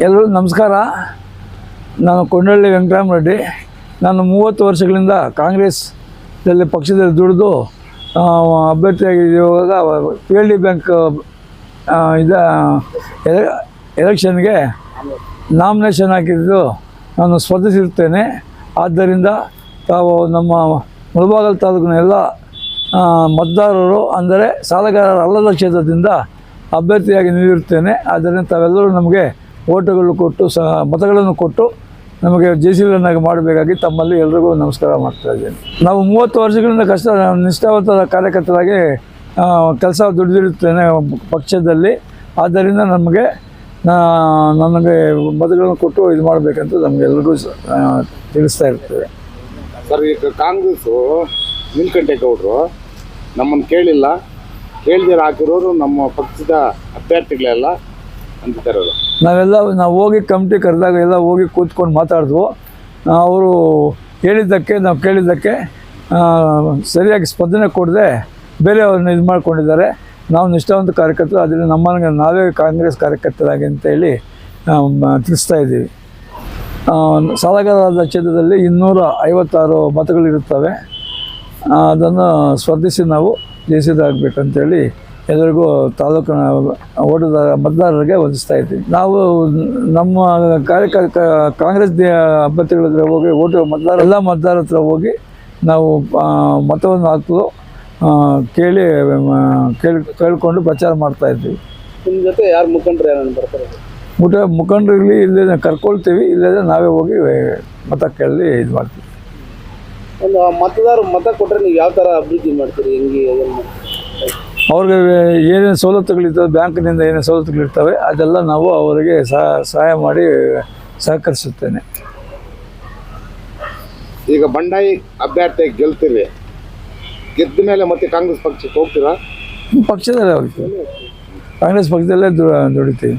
ಎಲ್ಲರೂ ನಮಸ್ಕಾರ. ನಾನು ಕೊಂಡಳ್ಳಿ ವೆಂಕಟರಾಮರೆಡ್ಡಿ ನಾನು ಮೂವತ್ತು ವರ್ಷಗಳಿಂದ ಕಾಂಗ್ರೆಸ್ದಲ್ಲಿ ಪಕ್ಷದಲ್ಲಿ ದುಡಿದು ಅಭ್ಯರ್ಥಿಯಾಗಿ ಅಭ್ಯರ್ಥಿಯಾಗಿರುವಾಗ ಪಿ ಎಲ್ ಡಿ ಬ್ಯಾಂಕ್ ಇದ ಎಲೆ- ಎಲೆಕ್ಷನ್ಗೆ ನಾಮಿನೇಷನ್ ಹಾಕಿದ್ದು ನಾನು ಸ್ಪರ್ಧಿಸಿರ್ತೇನೆ ಆದ್ದರಿಂದ ತಾವು ನಮ್ಮ ಮುಳಬಾಗಲ್ ತಾಲೂಕಿನ ಎಲ್ಲ ಮತದಾರರು ಅಂದರೆ ಸಾಲಗಾರರ ಅಲ್ಲದ ಕ್ಷೇತ್ರದಿಂದ ಅಭ್ಯರ್ಥಿಯಾಗಿ ನಿಲ್ಲಿರುತ್ತೇನೆ ಆದ್ದರಿಂದ ತಾವೆಲ್ಲರೂ ನಮಗೆ ಓಟುಗಳು ಕೊಟ್ಟು ಸಹ ಮತಗಳನ್ನು ಕೊಟ್ಟು ನಮಗೆ ಜಯಶೀಲನಾಗಿ ಮಾಡಬೇಕಾಗಿ ತಮ್ಮಲ್ಲಿ ಎಲ್ರಿಗೂ ನಮಸ್ಕಾರ ಮಾಡ್ತಾ ಇದ್ದೇನೆ. ನಾವು ಮೂವತ್ತು ವರ್ಷಗಳಿಂದ ಕಷ್ಟ ನಿಷ್ಠಾವಂತ ಕಾರ್ಯಕರ್ತರಾಗಿ ಕೆಲಸ ದುಡಿದಿರುತ್ತೇನೆ ಪಕ್ಷದಲ್ಲಿ. ಆದ್ದರಿಂದ ನಮಗೆ ನನಗೆ ಮತಗಳನ್ನು ಕೊಟ್ಟು ಇದು ಮಾಡಬೇಕಂತ ನಮಗೆ ಎಲ್ಲರಿಗೂ ಆ, ತಿಳಿಸ್ತಾ ಇರ್ತೇವೆ. ಸರ್ ಈಗ ಕಾಂಗ್ರೆಸ್ಸು ನೀಲಕಂಠೇಗೌಡರು ನಮ್ಮನ್ನು ಕೇಳಿಲ್ಲ. ಕೇಳ್ದಿರ ಹಾಕಿರೋರು ನಮ್ಮ ಪಕ್ಷದ ಅಭ್ಯರ್ಥಿಗಳೆಲ್ಲ ನಾವೆಲ್ಲ ನಾವು ಹೋಗಿ ಕಮಿಟಿ ಕರೆದಾಗ ಎಲ್ಲ ಹೋಗಿ ಕೂತ್ಕೊಂಡು ಮಾತಾಡಿದ್ವು. ಅವರು ಹೇಳಿದ್ದಕ್ಕೆ, ನಾವು ಕೇಳಿದ್ದಕ್ಕೆ ಸರಿಯಾಗಿ ಸ್ಪಂದನೆ ಕೊಡದೆ ಬೇರೆಯವ್ರನ್ನ ಇದು ಮಾಡ್ಕೊಂಡಿದ್ದಾರೆ. ನಾವು ನಿಷ್ಠಾವಂತ ಕಾರ್ಯಕರ್ತರು ಅದರಿಂದ ನಮ್ಮನ್ನು ನಾವೇ ಕಾಂಗ್ರೆಸ್ ಕಾರ್ಯಕರ್ತರಾಗಿ ಅಂತೇಳಿ ತಿಳಿಸ್ತಾ ಇದ್ದೀವಿ. ಸಾಲಗಾರರಾದ ಕ್ಷೇತ್ರದಲ್ಲಿ ಇನ್ನೂರ ಐವತ್ತಾರು ಮತಗಳಿರುತ್ತವೆ. ಅದನ್ನು ಸ್ಪರ್ಧಿಸಿ ನಾವು ಜಯಿಸಿದಾಗಬೇಕಂತೇಳಿ ಎಲ್ಲರಿಗೂ ತಾಲೂಕಿನ ಓಟದಾರ ಮತದಾರರಿಗೆ ವಂದಿಸ್ತಾ ಇದ್ದೀವಿ. ನಾವು ನಮ್ಮ ಕಾರ್ಯಕರ್ ಕಾಂಗ್ರೆಸ್ ಅಭ್ಯರ್ಥಿಗಳ ಹತ್ರ ಹೋಗಿ ಓಟು ಮತದಾರ ಎಲ್ಲ ಮತದಾರ ಹತ್ರ ಹೋಗಿ ನಾವು ಮತವನ್ನು ಹಾಕಲು ಕೇಳಿ ಕೇಳಿ ಕೇಳಿಕೊಂಡು ಪ್ರಚಾರ ಮಾಡ್ತಾ ಇದ್ದೀವಿ. ನಿಮ್ಮ ಜೊತೆ ಯಾರು ಮುಖಂಡರು ಯಾರು ಬರ್ತಾರೆ? ಮುಟ ಮುಖಂಡರಲ್ಲಿ ಇಲ್ಲದೆ ಕರ್ಕೊಳ್ತೀವಿ ಇಲ್ಲದೇ ನಾವೇ ಹೋಗಿ ಮತ ಕೇಳಿ ಇದು ಮಾಡ್ತೀವಿ. ಒಂದು ಆ ಮತದಾರ ಮತ ಕೊಟ್ಟರೆ ನೀವು ಯಾವ ಥರ ಅಭಿವೃದ್ಧಿ ಮಾಡ್ತೀರಿ? ಹೆಂಗೆ ಅವ್ರಿಗೆ ಏನೇನು ಸವಲತ್ತುಗಳಿರ್ತವೆ ಬ್ಯಾಂಕ್ನಿಂದ ಏನೇನು ಸವಲತ್ತುಗಳಿರ್ತವೆ ಅದೆಲ್ಲ ನಾವು ಅವರಿಗೆ ಸಹ ಸಹಾಯ ಮಾಡಿ ಸಹಕರಿಸುತ್ತೇನೆ. ಈಗ ಬಂಡಾಯಿ ಅಭ್ಯರ್ಥಿ ಗೆಲ್ತೀವಿ. ಗೆದ್ದ ಮೇಲೆ ಮತ್ತೆ ಕಾಂಗ್ರೆಸ್ ಪಕ್ಷಕ್ಕೆ ಹೋಗ್ತೀರಾ? ಪಕ್ಷದಲ್ಲೇ ಹೋಗ್ತೀವಿ. ಕಾಂಗ್ರೆಸ್ ಪಕ್ಷದಲ್ಲೇ ದುಡಿತೀವಿ.